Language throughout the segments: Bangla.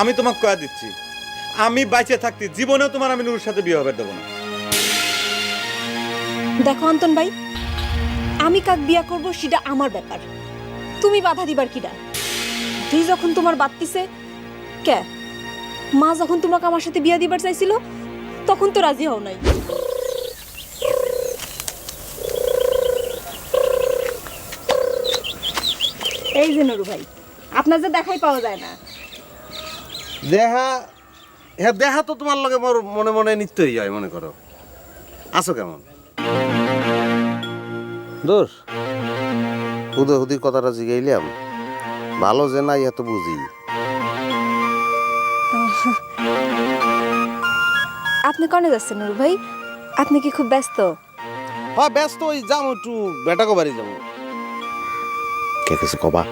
আমি তোমাকে কয়া দিচ্ছি। আমি বাইচে থাকতে জীবনেও তোমার আমি নুরুর সাথে বিয়ে হবে দেবো না। দেখো অন্তন ভাই, আমি কাক বিয়া করব সেটা আমার ব্যাপার। তুমি বাধা দিবার কিডা তুই যখন তোমার বাত্তিছে কে? মা যখন তোমাকে আমার সাথে বিয়া দিবার চাইছিল, তখন তো রাজি হও নাই। এই যে নুরু ভাই, আপনার যে দেখাই পাওয়া যায় না। দেহা হ্যাঁ দেহা তো তোমার লগে মোর মনে মনে নিত্যই হয় মনে করো। আছো কেমন? দোষ হুদে হুদির কথাটা জিগাইলাম। ভালো যে না নাই এত বুঝি। আপনি কনে যাচ্ছেন নুরু ভাই? আপনি কি খুব ব্যস্ত? হ্যাঁ ব্যস্ত ওই যাম একটু বেটাকো বাড়ি যাব কে কিছু কবা?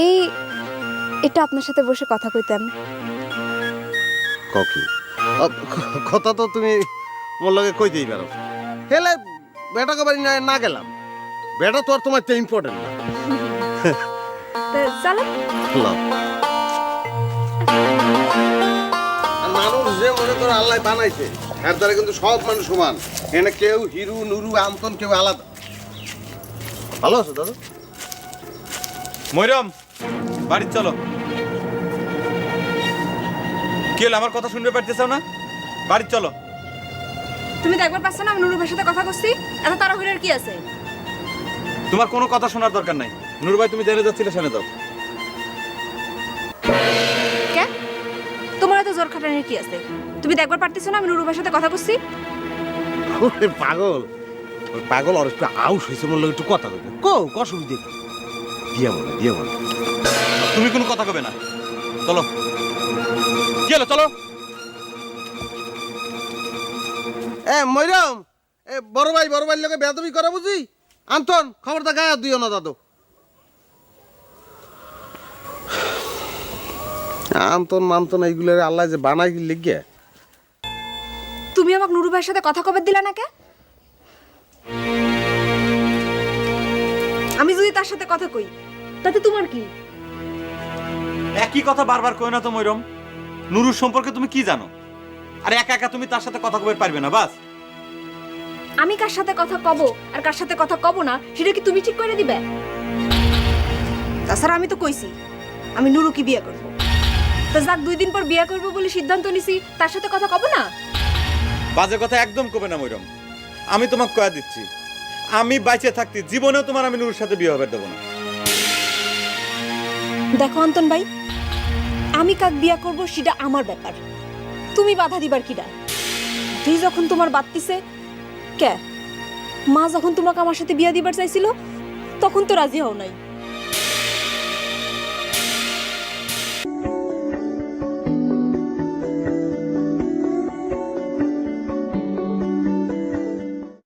এই এটা আপনার সাথে বসে কথা কইতাম। ককি? কথা তো তুমি মোর লগে কইতেই পারো। হেলে বেটাকো বাড়ি না না গেলাম। বেটা তো আর তোমার তো ইম্পর্টেন্ট না। তা চলো। মানুষ যে মনে করো আল্লাহ বানাইছে এর দ্বারা কিন্তু সব মানুষ সমান। এখানে কেউ হিরু নুরু আমতন কেউ আলাদা। ভালো আছো দাদা? ময়রম বাড়ি চলো। কি হলো আমার কথা শুনতে পারতেছ না? বাড়ি চলো। তুমি তো একবার পাচ্ছ না আমি নুরু ভাইয়ের সাথে কথা করছি এত তাড়াহুড়োর কি আছে? তোমার কোনো কথা শোনার দরকার নাই। নুর ভাই তুমি জেনে যাচ্ছিলে শুনে দাও। কে? তোমার এত জোর খাটানোর কি আছে? তুমি তো একবার পারতেছো না আমি নুরু ভাইয়ের সাথে কথা করছি ওরে পাগল। ওই পাগল আর একটু আউস হয়েছে মনে একটু কথা কইবে কো অসুবিধে? দিয়া বলে দিয়া বলে। তুমি কোনো কথা কবে না। চলো। কি হলো? চলো। এ ময়রাম এ বড় ভাই বড় ভাইয়ের লোকে বেদবি করা বুঝি? আন্তন খবরটা গায়ে দিও না দাদু। আন্তন মান্তন এইগুলো আল্লাহ যে বানাই লিখে? তুমি আমাকে নুরু ভাইয়ের সাথে কথা কবে দিলা না কে? আমি যদি তার সাথে কথা কই তাতে তোমার কি? একই কথা বারবার কই না তো ময়রম নুরুর সম্পর্কে তুমি কি জানো? আর একা একা তুমি তার সাথে কথা কবে পারবে না বাস। আমি কার সাথে কথা কব আর কার সাথে কথা কব না সেটা কি তুমি ঠিক করে দিবে? তাছাড়া আমি তো কইছি আমি নুরুকে বিয়ে করব। তা যাক দুই দিন পর বিয়ে করব বলে সিদ্ধান্ত নিছি তার সাথে কথা কব না? বাজে কথা একদম কবে না ময়রম আমি তোমাকে কয়া দিচ্ছি আমি বাইচে থাকতে জীবনেও তোমার আমি নুরুর সাথে বিয়ে হবে দেবো না। দেখো অন্তন ভাই, আমি কাক বিয়া করব সেটা আমার ব্যাপার। তুমি বাধা দিবার কিডা? তুই যখন তোমার বাত্তিছে কে? মা যখন তোমাকে আমার সাথে বিয়া দিবার চাইছিল, তখন তো রাজি হও নাই।